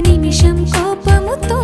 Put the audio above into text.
నిమిషం కోపముతో